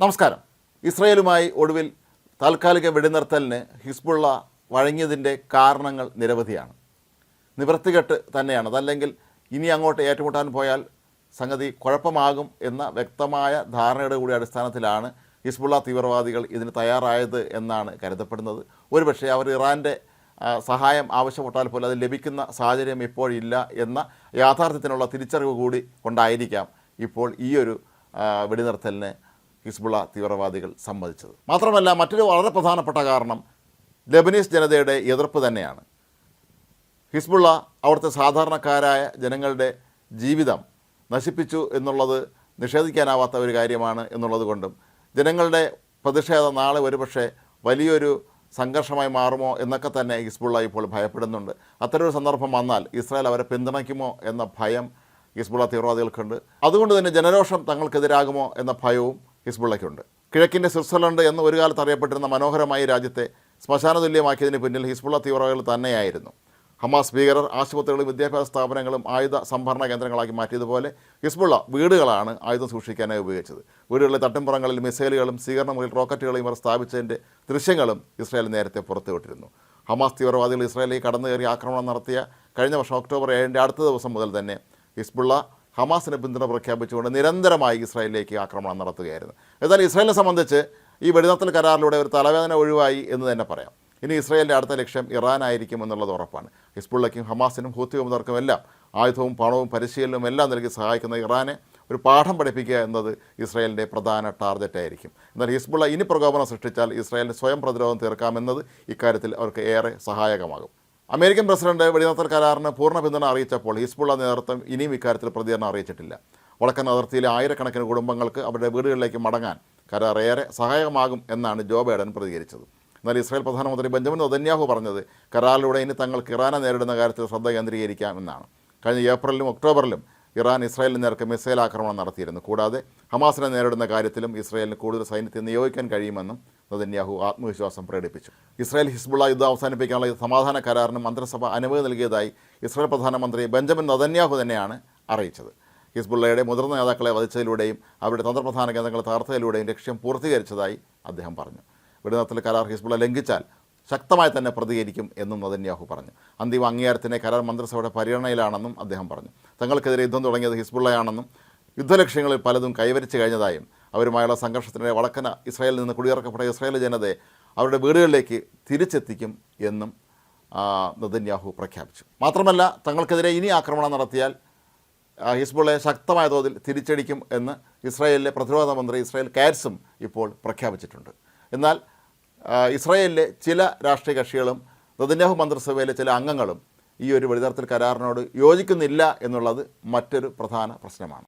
നമസ്കാരം. ഇസ്രയേലുമായി ഒടുവിൽ താൽക്കാലിക വെടിനിർത്തലിന് ഹിസ്ബുള്ള വഴങ്ങിയതിന്റെ കാരണങ്ങൾ നിരവധിയാണ്. നിവൃത്തികെട്ട് തന്നെയാണ്. അതല്ലെങ്കിൽ ഇനി അങ്ങോട്ട് ഏറ്റുമുട്ടാൻ പോയാൽ സംഗതി കുഴപ്പമാകും എന്ന വ്യക്തമായ ധാരണയുടെ കൂടി അടിസ്ഥാനത്തിലാണ് ഹിസ്ബുള്ള തീവ്രവാദികൾ ഇതിന് തയ്യാറായത് എന്നാണ് കരുതപ്പെടുന്നത്. ഒരുപക്ഷെ അവർ ഇറാന്റെ സഹായം ആവശ്യപ്പെട്ടാൽ പോലും അത് ലഭിക്കുന്ന സാഹചര്യം ഇപ്പോഴില്ല എന്ന യാഥാർത്ഥ്യത്തിനുള്ള തിരിച്ചറിവ് കൂടി കൊണ്ടായിരിക്കാം ഇപ്പോൾ ഈ ഒരു വെടിനിർത്തലിന് ഹിസ്ബുള്ള തീവ്രവാദികൾ സമ്മതിച്ചത്. മാത്രമല്ല മറ്റൊരു വളരെ പ്രധാനപ്പെട്ട കാരണം ലബനീസ് ജനതയുടെ എതിർപ്പ് തന്നെയാണ്. ഹിസ്ബുള്ള അവിടുത്തെ സാധാരണക്കാരായ ജനങ്ങളുടെ ജീവിതം നശിപ്പിച്ചു എന്നുള്ളത് നിഷേധിക്കാനാവാത്ത ഒരു കാര്യമാണ് എന്നുള്ളത് കൊണ്ടും ജനങ്ങളുടെ പ്രതിഷേധം നാളെ ഒരുപക്ഷെ വലിയൊരു സംഘർഷമായി മാറുമോ എന്നൊക്കെ തന്നെ ഹിസ്ബുള്ള ഇപ്പോൾ ഭയപ്പെടുന്നുണ്ട്. അത്തരമൊരു സന്ദർഭം വന്നാൽ ഇസ്രായേൽ അവരെ പിന്തുണയ്ക്കുമോ എന്ന ഭയം ഹിസ്ബുള്ള തീവ്രവാദികൾക്കുണ്ട്. അതുകൊണ്ട് തന്നെ ജനരോഷം തങ്ങൾക്കെതിരാകുമോ എന്ന ഭയവും ഹിസ്ബുള്ളയ്ക്കുണ്ട്. കിഴക്കിന്റെ സ്വിറ്റ്സർലൻഡ് എന്ന് ഒരു കാലത്ത് അറിയപ്പെട്ടിരുന്ന മനോഹരമായ രാജ്യത്തെ ശ്മശാന തുല്യമാക്കിയതിന് പിന്നിൽ ഹിസ്ബുള്ള തീവ്രവാദികൾ തന്നെയായിരുന്നു. ഹമാസ് ഭീകരർ ആശുപത്രികളും വിദ്യാഭ്യാസ സ്ഥാപനങ്ങളും ആയുധ സംഭരണ കേന്ദ്രങ്ങളാക്കി മാറ്റിയതുപോലെ ഹിസ്ബുള്ള വീടുകളാണ് ആയുധം സൂക്ഷിക്കാനായി ഉപയോഗിച്ചത്. വീടുകളിലെ തട്ടിമ്പുറങ്ങളിൽ മിസൈലുകളും സ്വീകരണ റോക്കറ്റുകളും ഇവർ സ്ഥാപിച്ചതിന്റെ ദൃശ്യങ്ങളും ഇസ്രായേൽ നേരത്തെ പുറത്തുവിട്ടിരുന്നു. ഹമാസ് തീവ്രവാദികൾ ഇസ്രായേലിൽ കടന്നു കയറി ആക്രമണം നടത്തിയ കഴിഞ്ഞ വർഷം ഒക്ടോബർ ഏഴിന്റെ അടുത്ത ദിവസം മുതൽ തന്നെ ഹിസ്ബുള്ള ഹമാസിന് പിന്തുണ പ്രഖ്യാപിച്ചുകൊണ്ട് നിരന്തരമായി ഇസ്രായേലിലേക്ക് ആക്രമണം നടത്തുകയായിരുന്നു. എന്നാൽ ഇസ്രായേലിനെ സംബന്ധിച്ച് ഈ വെടിനിർത്തൽ കരാറിലൂടെ ഒരു തലവേദന ഒഴിവായി എന്ന് തന്നെ പറയാം. ഇനി ഇസ്രായേലിന്റെ അടുത്ത ലക്ഷ്യം ഇറാൻ ആയിരിക്കും എന്നുള്ളത് ഉറപ്പാണ്. ഹിസ്ബുള്ളയ്ക്കും ഹമാസിനും ഹൂത്തി വിമതർക്കും എല്ലാം ആയുധവും പണവും പരിശീലനവും എല്ലാം നൽകി സഹായിക്കുന്ന ഇറാനെ ഒരു പാഠം പഠിപ്പിക്കുക എന്നത് ഇസ്രായേലിന്റെ പ്രധാന ടാർഗറ്റായിരിക്കും എന്നാൽ ഹിസ്ബുള്ള ഇനി പ്രകോപനം സൃഷ്ടിച്ചാൽ ഇസ്രായേലിന് സ്വയം പ്രതിരോധം തീർക്കാമെന്നത് ഇക്കാര്യത്തിൽ അവർക്ക് ഏറെ സഹായകമാകും. അമേരിക്കൻ പ്രസിഡന്റ് വെടിനിർത്തൽ കരാറിന് പൂർണ പിന്തുണ അറിയിച്ചപ്പോൾ ഹിസ്ബുള്ള നേതൃത്വം ഇനിയും ഇക്കാര്യത്തിൽ പ്രതികരണം അറിയിച്ചിട്ടില്ല. വടക്കൻ അതിർത്തിയിലെ ആയിരക്കണക്കിന് കുടുംബങ്ങൾക്ക് അവരുടെ വീടുകളിലേക്ക് മടങ്ങാൻ കരാർ ഏറെ സഹായകമാകും എന്നാണ് ജോ ബൈഡൻ പ്രതികരിച്ചത്. എന്നാൽ ഇസ്രായേൽ പ്രധാനമന്ത്രി ബെഞ്ചമിൻ നദന്യാഹു പറഞ്ഞത് കരാറിലൂടെ ഇനി തങ്ങൾക്ക് ഇറാനെ നേരിടുന്ന കാര്യത്തിൽ ശ്രദ്ധ കേന്ദ്രീകരിക്കാം എന്നാണ്. കഴിഞ്ഞ ഏപ്രിലിലും ഒക്ടോബറിലും ഇറാൻ ഇസ്രായേലിന് നേർക്ക് മിസൈൽ ആക്രമണം നടത്തിയിരുന്നു. കൂടാതെ ഹമാസിനെ നേരിടുന്ന കാര്യത്തിലും ഇസ്രായേലിന് കൂടുതൽ സൈന്യത്തെ നിയോഗിക്കാൻ കഴിയുമെന്നും നദന്യാഹു ആത്മവിശ്വാസം പ്രകടിപ്പിച്ചു. ഇസ്രായേൽ ഹിസ്ബുള്ള യുദ്ധം അവസാനിപ്പിക്കാനുള്ള സമാധാന കരാറിന് മന്ത്രിസഭ അനുമതി നൽകിയതായി ഇസ്രായേൽ പ്രധാനമന്ത്രി ബെഞ്ചമിൻ നദന്യാഹു തന്നെയാണ് അറിയിച്ചത്. ഹിസ്ബുള്ളയുടെ മുതിർന്ന നേതാക്കളെ വധിച്ചതിലൂടെയും അവരുടെ തന്ത്രപ്രധാന കേന്ദ്രങ്ങളെ തകർത്തതിലൂടെയും ലക്ഷ്യം പൂർത്തീകരിച്ചതായി അദ്ദേഹം പറഞ്ഞു. വെടിനിർത്തൽ കരാർ ഹിസ്ബുള്ള ലംഘിച്ചാൽ ശക്തമായി തന്നെ പ്രതികരിക്കും എന്നും നദന്യാഹു പറഞ്ഞു. അന്തിമ അംഗീകാരത്തിന് കരാർ മന്ത്രിസഭയുടെ പരിഗണനയിലാണെന്നും അദ്ദേഹം പറഞ്ഞു. തങ്ങൾക്കെതിരെ യുദ്ധം തുടങ്ങിയത് ഹിസ്ബുള്ളയാണെന്നും യുദ്ധലക്ഷ്യങ്ങളിൽ പലതും കൈവരിച്ചു കഴിഞ്ഞതായും അവരുമായുള്ള സംഘർഷത്തിനിടെ വടക്കന ഇസ്രായേലിൽ നിന്ന് കുടിയിറക്കപ്പെട്ട ഇസ്രായേൽ ജനതയെ അവരുടെ വീടുകളിലേക്ക് തിരിച്ചെത്തിക്കും എന്നും നദന്യാഹു പ്രഖ്യാപിച്ചു. മാത്രമല്ല തങ്ങൾക്കെതിരെ ഇനി ആക്രമണം നടത്തിയാൽ ഹിസ്ബുള്ളയെ ശക്തമായ തോതിൽ തിരിച്ചടിക്കും എന്ന് ഇസ്രായേലിലെ പ്രതിരോധ മന്ത്രി ഇസ്രായേൽ കാറ്റ്സും ഇപ്പോൾ പ്രഖ്യാപിച്ചിട്ടുണ്ട്. എന്നാൽ ഇസ്രായേലിലെ ചില രാഷ്ട്രീയ കക്ഷികളും നെതന്യാഹു മന്ത്രിസഭയിലെ ചില അംഗങ്ങളും ഈ ഒരു വെടിനിർത്തൽ കരാറിനോട് യോജിക്കുന്നില്ല എന്നുള്ളത് മറ്റൊരു പ്രധാന പ്രശ്നമാണ്.